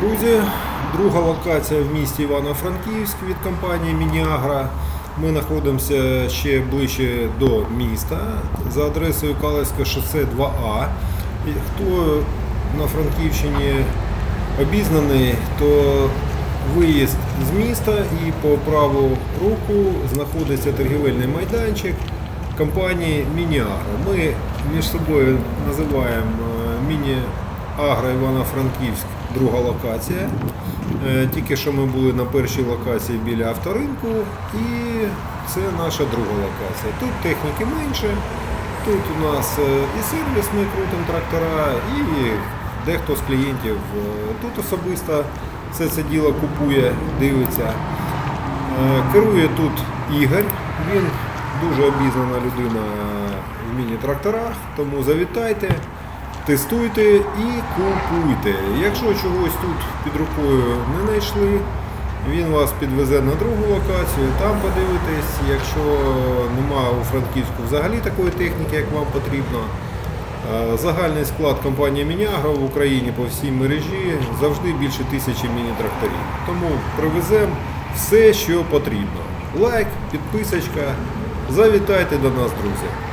Друзі, друга локація в місті Івано-Франківськ від компанії Мініагра. Ми знаходимося ще ближче до міста за адресою Калицьке шосе 2А. І хто на Франківщині обізнаний, то виїзд з міста і по праву руку знаходиться торгівельний майданчик компанії Мініагро. Ми між собою називаємо е, Міні-Агро Івано-Франківськ, друга локація. Е, Тільки що ми були на першій локації біля авторинку, і це наша друга локація. Тут техніки менше, тут у нас е, і сервіс, ми крутимо трактора, і дехто з клієнтів е, тут особисто все це діло купує, дивиться. Керує тут Ігор. Він дуже обізнана людина в міні-тракторах, тому завітайте, тестуйте і купуйте. Якщо чогось тут під рукою не знайшли, він вас підвезе на другу локацію, там подивитесь. Якщо немає у Франківську взагалі такої техніки, як вам потрібно. Е, Загальний склад компанії Мінягро в Україні по всій мережі завжди більше тисячі міні-тракторів. Тому привеземо все, що потрібно. Лайк, підписочка. Завітайте до нас, друзі.